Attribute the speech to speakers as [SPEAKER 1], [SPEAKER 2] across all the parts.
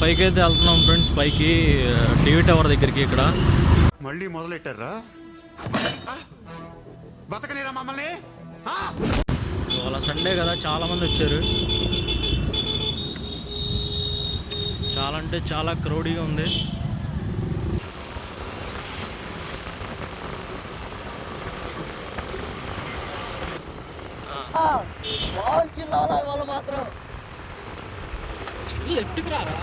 [SPEAKER 1] పైకి అయితే వెళ్తున్నాం ఫ్రెండ్స్ పైకి టీవీ టవర్ దగ్గరికి ఇక్కడ.
[SPEAKER 2] మళ్ళీ మొదలెట్టారా? బతకనేరా మమ్మల్ని?
[SPEAKER 1] ఇవాళ సండే కదా చాలా మంది వచ్చారు. చాలా అంటే చాలా క్రౌడీగా ఉంది.
[SPEAKER 3] వాళ్ళు మాత్రం. లెఫ్ట్కి రారా?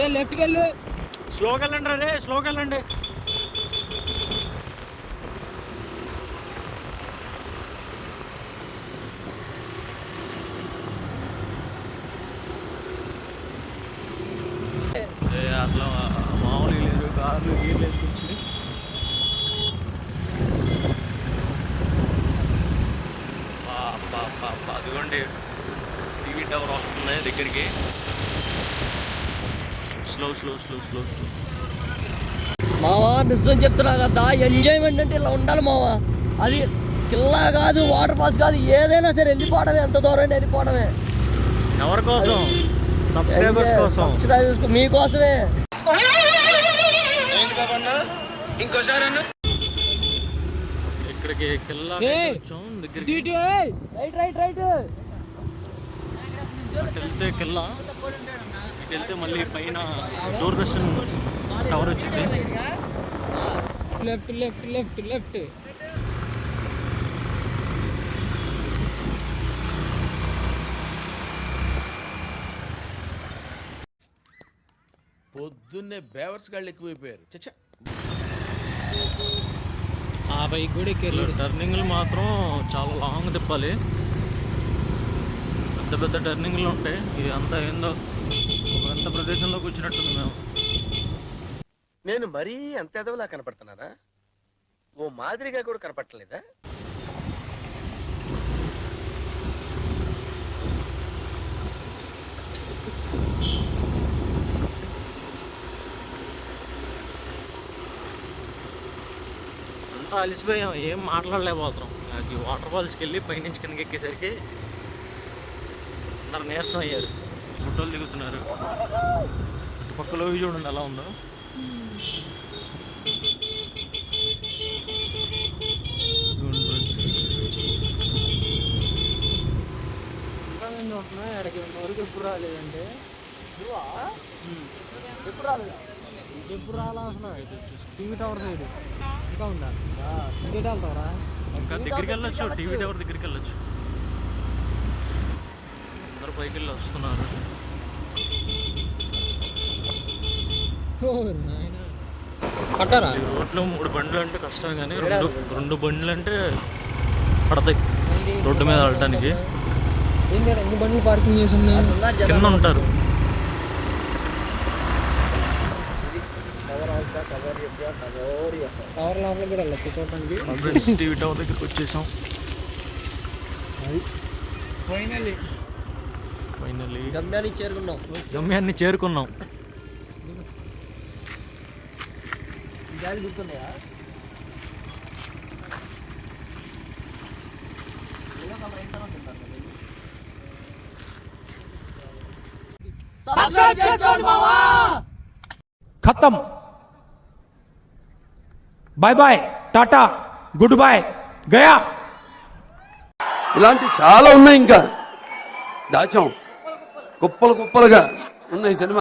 [SPEAKER 3] ఏ లెఫ్ట్కి వెళ్ళు.
[SPEAKER 1] స్లోకి వెళ్ళండి రే స్లోకి వెళ్ళండి. ఏ, అసలు మామూలు లేదు కార్లు టవర్ వస్తుంది దగ్గరికి. Slow slow slow slow slow
[SPEAKER 3] మావా నిజం చెప్తున్నా కదా ఎంజాయ్మెంట్ అంటే ఇలా ఉండాలి మావా. అది కిల్లా కాదు వాటర్ ఫాల్స్ కాదు ఏదైనా సరే వెళ్ళిపోవడమే ఎంత దూరం వెళ్ళిపోవడమే.
[SPEAKER 1] ఎవరి కోసం? సబ్స్క్రైబర్స్ కోసం.
[SPEAKER 3] Subscribers మీకోసమే
[SPEAKER 1] ఇక్కడికి కిల్లా
[SPEAKER 3] రైట్ రైట్ రైట్.
[SPEAKER 1] అటు వెళ్తే కిల్లా ఇటు వెళ్తే మళ్ళీ పైన దూరదర్శన్ టవర్ వచ్చింది.
[SPEAKER 3] లెఫ్ట్ లెఫ్ట్ లెఫ్ట్ లెఫ్ట్
[SPEAKER 4] పొద్దున్నే బేవర్స్ గాళ్ళు ఎక్కువైపోయారు. చచ్చా
[SPEAKER 3] ఆ బైక్ కూడా ఎక్కారు
[SPEAKER 1] టర్నింగ్లు మాత్రం చాలా లాంగ్ తిప్పాలి. పెద్ద పెద్ద టర్నింగ్లు ఉంటాయి. ఇది అంతా ఏందో ఒక ఎంత ప్రదేశంలోకి వచ్చినట్టుంది మేము.
[SPEAKER 5] నేను మరీ అంత ఎదవలా కనపడుతున్నానా? ఓ మాదిరిగా కూడా కనపడలేదా
[SPEAKER 1] అంతా అలసిపోయాం. ఏం మాట్లాడలేకపోతున్నాం. నాకు వాటర్ ఫాల్స్కి వెళ్ళి పైనుంచి కిందకి ఎక్కేసరికి అందరు నీరసం అయ్యారు. ఫోటోలు దిగుతున్నారు. పక్కలో చూడండి ఎలా ఉందో.
[SPEAKER 3] ఎక్కడికి వరకు ఎప్పుడు రాలేదంటే ఎప్పుడు రాలేదు ఎప్పుడు అసలు టీవీ టవర్ సైడ్ ఇంకా ఉందా వెళ్తావరా
[SPEAKER 1] ఇంకా దగ్గరికి వెళ్ళొచ్చు టీవీ టవర్ దగ్గరికి వెళ్ళొచ్చు. పైకి వెళ్ళి వస్తున్నారు
[SPEAKER 3] పట్టారా?
[SPEAKER 1] ఈ రోడ్లో మూడు బండ్లు అంటే కష్టం కానీ రెండు రెండు బండ్లు అంటే పడతాయి రోడ్డు మీద వెళ్ళటానికి
[SPEAKER 3] ఏంటి ఎన్ని బండ్లు పార్కింగ్ చేసి ఉన్నాయి
[SPEAKER 1] కింద ఉంటారు.
[SPEAKER 3] టవర్ లోపల కూడా వెళ్ళచ్చు చూడటానికి.
[SPEAKER 1] ఫ్రెండ్స్ టీవీ టవర్ దగ్గరికి వచ్చేసాం.
[SPEAKER 3] ఫైనల్లీ గమ్యాన్ని చేరుకున్నాం.
[SPEAKER 1] గమ్యాన్ని చేరుకున్నాం.
[SPEAKER 3] గాలి గుర్తున్నాయా
[SPEAKER 6] ఖతం. Bye bye tata good bye Gaya
[SPEAKER 7] ఇలాంటి చాలా ఉన్నాయి ఇంకా. దాచాం. కుప్పలు కుప్పలుగా ఉన్నాయి సినిమా.